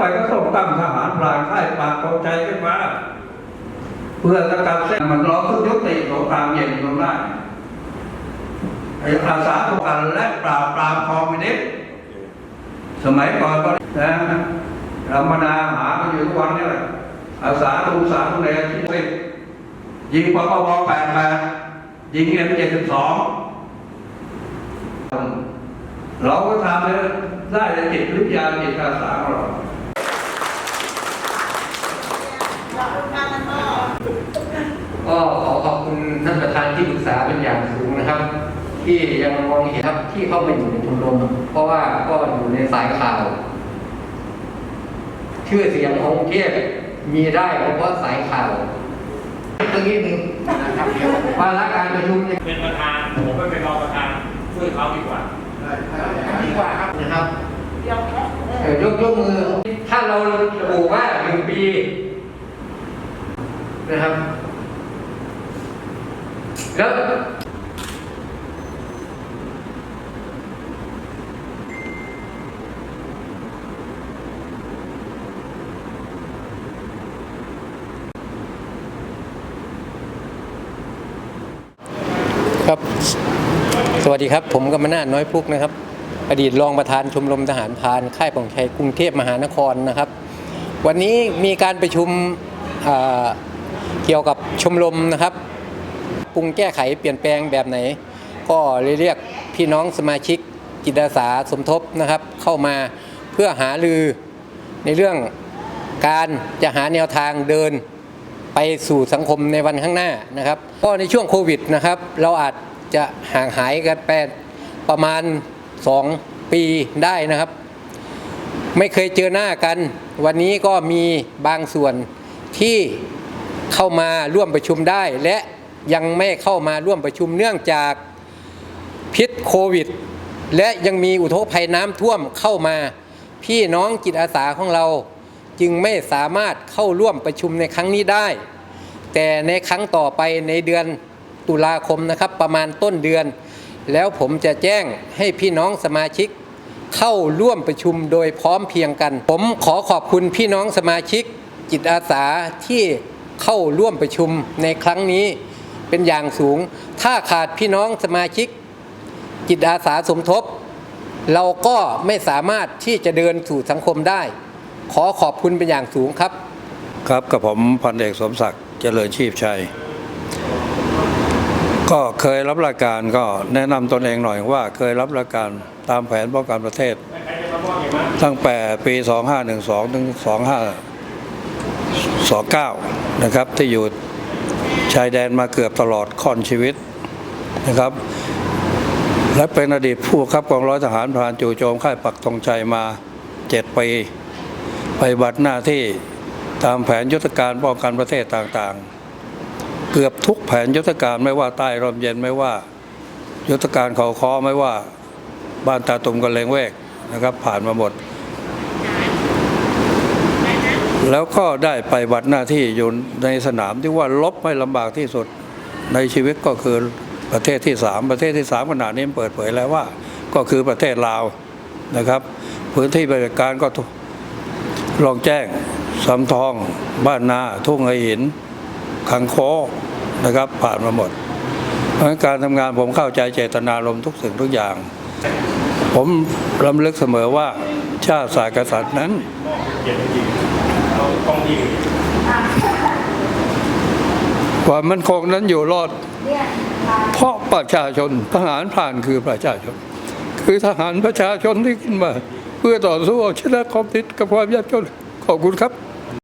ไปก็ต้องตั้งทหารพรานค่ายปราบตกใจขึ้นมาเพื่อสกัดเส้นมันรอทุกยุติสงครามเย็นลงได้ไอ้อาสาป้องกันและปราบปรามคอมมิวนิสต์สมัยก่อนก็นะเรามานาหากันอยู่ทุกวันนี่แหละอาสาลุงสาลุงเนรที่สิบยิงปปวแปดแปดยิงเอ็มเจ็ดสิบสองเราก็ทำได้ได้จิตวิทยาจิตอาสาของเรา ก็ขอขอบคุณท่านประธานที่ปรึกษาเป็นอย่างสูงนะครับ ที่ยังมองเห็นครับที่เข้ามาอยู่ในชมรมเพราะว่าก็อยู่ในสายข่าว ชื่อเสียงของกรุงเทพมีได้เพราะสายข่าวตรงนี้หนึ่งนะครับวาระการประชุมเนี่ยเป็นประธานผมไม่เป็นรองประธานช่วยเขาดีกว่าดีกว่าครับนะครับเอ่อยกยกมือ ถ้าเราระบุว่าหนึ่งปี นะครับ แล้วครับ สวัสดีครับ ผมกำมนาน้อยพุกนะครับ อดีตรองประธานชมรมทหารพานค่ายป่องชัยกรุงเทพมหานครนะครับ วันนี้มีการประชุมอา เกี่ยวกับชมรมนะครับ ปรุงแก้ไขเปลี่ยนแปลงแบบไหน ก็เลยเรียกพี่น้องสมาชิกจิตอาสาสมทบนะครับ เข้ามาเพื่อหารือในเรื่องการจะหาแนวทางเดินไปสู่สังคมในวันข้างหน้านะครับก็ในช่วงโควิดนะครับ เราอาจจะห่างหายกันไปประมาณ 2 ปีได้นะครับ ไม่เคยเจอหน้ากัน วันนี้ก็มีบางส่วนที่ เข้ามาร่วมประชุมได้ และยังไม่เข้ามาร่วมประชุมเนื่องจากพิษโควิด และยังมีอุทกภัยน้ำท่วมเข้ามา พี่น้องจิตอาสาของเราจึงไม่สามารถเข้าร่วมประชุมในครั้งนี้ได้ แต่ในครั้งต่อไปในเดือนตุลาคมนะครับประมาณต้นเดือน แล้วผมจะแจ้งให้พี่น้องสมาชิก เข้าร่วมประชุมโดยพร้อมเพียงกัน ผมขอขอบคุณพี่น้องสมาชิกจิตอาสาที่ เข้าร่วมประชุมในครั้งนี้เป็นอย่างสูง ถ้าขาดพี่น้องสมาชิก จิตอาสาสมทบ เราก็ไม่สามารถที่จะเดินสู่สังคมได้ ขอขอบคุณเป็นอย่างสูงครับ ครับกับผมพันเอกสมศักดิ์เจริญชีพชัย ก็เคยรับราชการก็แนะนำตนเองหน่อยว่าเคยรับราชการตามแผนป้องกันประเทศ ตั้งแต่ปี 2512 ถึง 2529 นะครับ ที่อยู่ชายแดนมาเกือบตลอดค่อนชีวิตนะครับ และเป็นอดีตผู้บังคับกองร้อยทหารพรานจู่โจมค่ายปักธงชัยมา7ปีไปบัติหน้าที่ตามแผนยุทธการป้องกันประเทศต่างๆ เกือบทุกแผนยุทธการไม่ว่าใต้ร่มเย็นไม่ว่า ยุทธการเขาคอไม่ว่าบ้านตาตุ่มกันเลงเวกนะครับ ผ่านมาหมด แล้วก็ได้ไปบัติหน้าที่อยู่ในสนามที่ว่าลบไม่ลำบากที่สุดในชีวิตก็คือประเทศที่สามประเทศที่สามขนาดนี้เปิดเผยแล้วว่า ก็คือประเทศลาวนะครับ พื้นที่ปฏิบัติการก็ลองแจ้งสำทอง บ้านนาทุ่งไอหินขังโคนะครับผ่านมาหมด เพราะการทำงานผมเข้าใจเจตนารมณ์ทุกสิ่งทุกอย่าง ผมรำลึกเสมอว่าชาติศาสตร์กษัตริย์นั้น ความมั่นคงนั้นอยู่รอด เพราะประชาชนทหารผ่านคือประชาชน คือทหารประชาชนที่ขึ้นมา เพื่อต่อสู้เอาชนะความติดกับความยากจนขอบคุณครับ